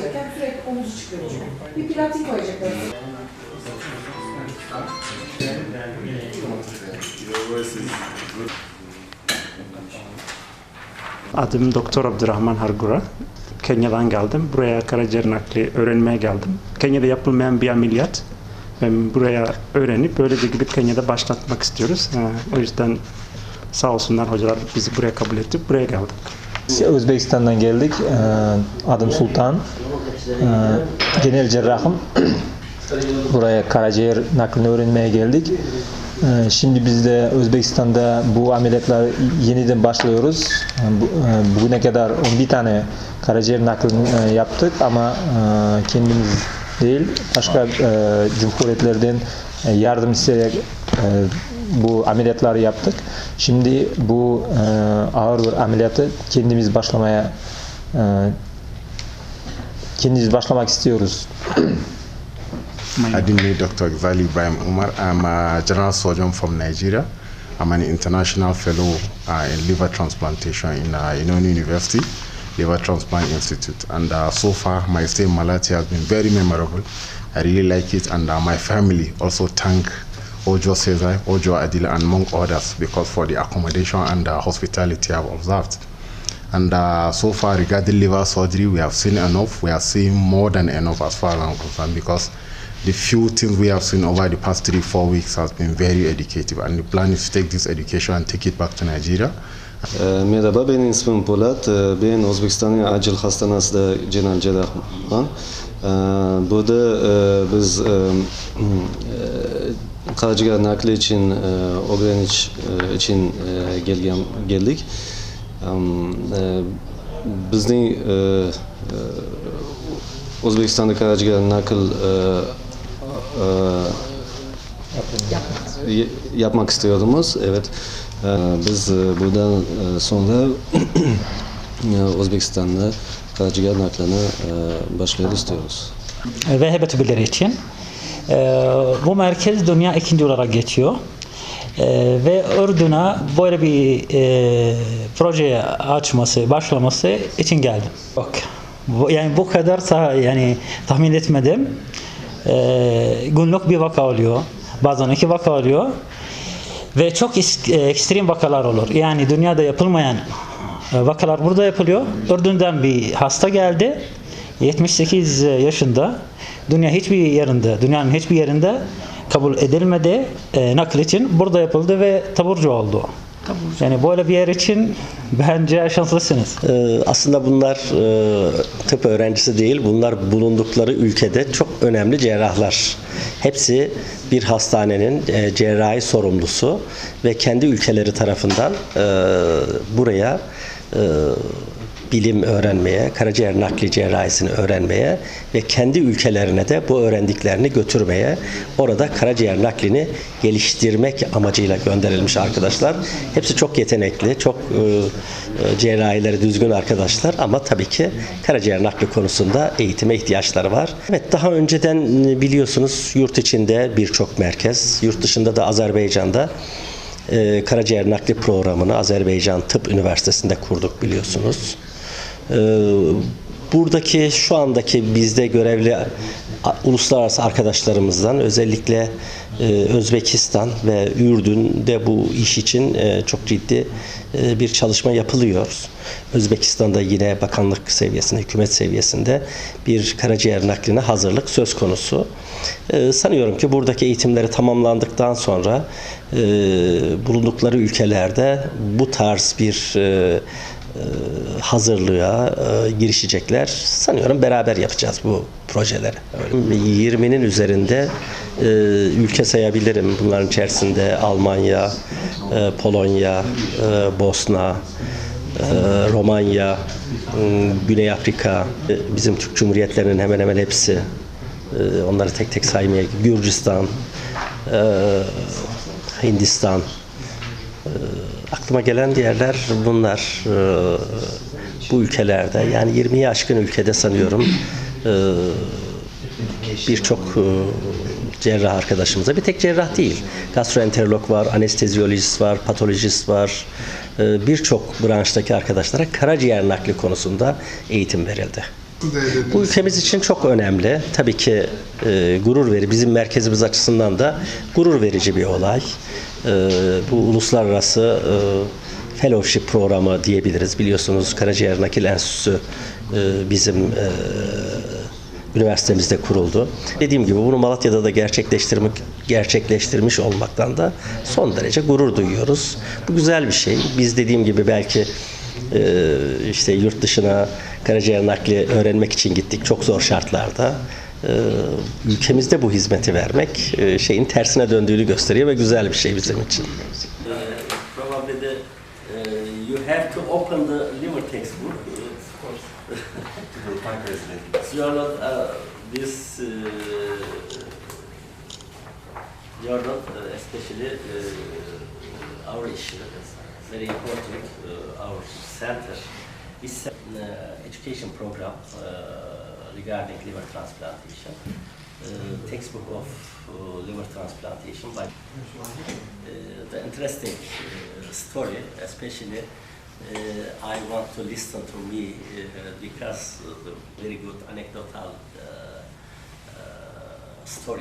yatırırken sürekli omuzu çıkıyor çünkü. Bir platin koyacaklar. Adım Doktor Abdurrahman Hargura. Kenya'dan geldim. Buraya karaciğer nakli öğrenmeye geldim. Kenya'da yapılmayan bir ameliyat. Ben buraya öğrenip böylece gidip Kenya'da başlatmak istiyoruz. Ee, o yüzden sağ olsunlar hocalar bizi buraya kabul edip buraya geldik. Özbekistan'dan geldik. Ee, Adım Sultan. Ee, Genel cerrahım. Buraya karaciğer naklini öğrenmeye geldik. Ee, Şimdi biz de Özbekistan'da bu ameliyatlar yeniden başlıyoruz. Ee, bu- e, Bugüne kadar 11 tane karaciğer naklini e, yaptık ama e, kendimiz değil başka e, cumhuriyetlerden e, yardım isteyerek e, bu ameliyatları yaptık. Şimdi bu e, ağır bir ameliyatı kendimiz başlamaya e, kendimiz başlamak istiyoruz. Adini Dr. Ghazali Ibrahim Umar. I'm a general surgeon from Nigeria. I'm an international fellow uh, in liver transplantation in uh, Inoni University, Liver Transplant Institute. And uh, so far, my stay in Malatya has been very memorable. I really like it, and uh, my family also thank Ojo Cesar, Ojo Adila, and among others because for the accommodation and uh, hospitality I've observed. And uh, so far, regarding liver surgery, we have seen enough. We are seeing more than enough as far as I'm concerned because the few things we have seen over the past three, four weeks has been very educative. And the plan is to take this education and take it back to Nigeria. E, Merhaba, benim ismim Polat. E, Ben O'zbekistonning Acil Hastanasida general jarrohman. E, Burada biz e, qaraciğer nakli e, o'rganish e, için e, e, Bizning e, e, O'zbekistonda qaraciğer nakl yapmak istiyordumuz. Evet. Biz buradan sonra Özbekistan'da karaciğer naklini başlayıp istiyoruz. ve hebatübülleri için. Bu merkez dünya ikinci olarak geçiyor. Ee, ve Ürdün'e böyle bir e, projeye açması, başlaması için geldim. Bu, yani bu kadar sah- yani tahmin etmedim. Ee, günlük bir vaka oluyor. Bazen iki vaka oluyor. Ve çok e, ekstrem vakalar olur. Yani dünyada yapılmayan e, vakalar burada yapılıyor. Ürdün'den bir hasta geldi. 78 yaşında. Dünya hiçbir yerinde, dünyanın hiçbir yerinde kabul edilmedi. E, nakil için burada yapıldı ve taburcu oldu. Yani böyle bir yer için bence şanslısınız. Ee, Aslında bunlar e, tıp öğrencisi değil, bunlar bulundukları ülkede çok önemli cerrahlar. Hepsi bir hastanenin e, cerrahi sorumlusu ve kendi ülkeleri tarafından e, buraya e, bilim öğrenmeye, karaciğer nakli cerrahisini öğrenmeye ve kendi ülkelerine de bu öğrendiklerini götürmeye, orada karaciğer naklini geliştirmek amacıyla gönderilmiş arkadaşlar. Hepsi çok yetenekli, çok e, e, cerrahileri düzgün arkadaşlar ama tabii ki karaciğer nakli konusunda eğitime ihtiyaçları var. Evet daha önceden e, biliyorsunuz yurt içinde birçok merkez, yurt dışında da Azerbaycan'da e, karaciğer nakli programını Azerbaycan Tıp Üniversitesi'nde kurduk biliyorsunuz. E, buradaki şu andaki bizde görevli uluslararası arkadaşlarımızdan özellikle e, Özbekistan ve Ürdün'de bu iş için e, çok ciddi e, bir çalışma yapılıyor. Özbekistan'da yine bakanlık seviyesinde, hükümet seviyesinde bir karaciğer nakline hazırlık söz konusu. E, sanıyorum ki buradaki eğitimleri tamamlandıktan sonra bulundukları ülkelerde bu tarz bir hazırlığa e, girişecekler. Sanıyorum beraber yapacağız bu projeleri. Öyle. 20'nin üzerinde e, ülke sayabilirim. Bunların içerisinde Almanya, e, Polonya, e, Bosna, e, Romanya, Güney Afrika, e, bizim Türk Cumhuriyetlerinin hemen hemen hepsi. E, Onları tek tek saymaya Gürcistan, e, Hindistan, aklıma gelen yerler bunlar. Ee, bu ülkelerde yani 20'yi aşkın ülkede sanıyorum ee, birçok e, cerrah arkadaşımıza bir tek cerrah değil. Gastroenterolog var, anesteziyolojist var, patolojist var. Birçok branştaki arkadaşlara karaciğer nakli konusunda eğitim verildi. Bu ülkemiz için çok önemli. Tabii ki e, gurur veri, bizim merkezimiz açısından da gurur verici bir olay. E, bu uluslararası e, fellowship programı diyebiliriz. Biliyorsunuz Karaciğer Nakil Enstitüsü e, bizim e, üniversitemizde kuruldu. Dediğim gibi bunu Malatya'da da gerçekleştirmek gerçekleştirmiş olmaktan da son derece gurur duyuyoruz. Bu güzel bir şey. Biz dediğim gibi belki işte yurt dışına karaciğer nakli öğrenmek için gittik çok zor şartlarda. E, ülkemizde bu hizmeti vermek e, şeyin tersine döndüğünü gösteriyor ve güzel bir şey bizim için. probably the uh, you have to open the liver textbook. Of course. so you're not uh, this. Uh, you're not uh, especially uh, our issue. It's very important. Uh, our center is uh, education program uh, regarding liver transplantation. Uh, textbook of uh, liver transplantation by uh, the interesting story, especially I want to listen to me because very good anecdotal story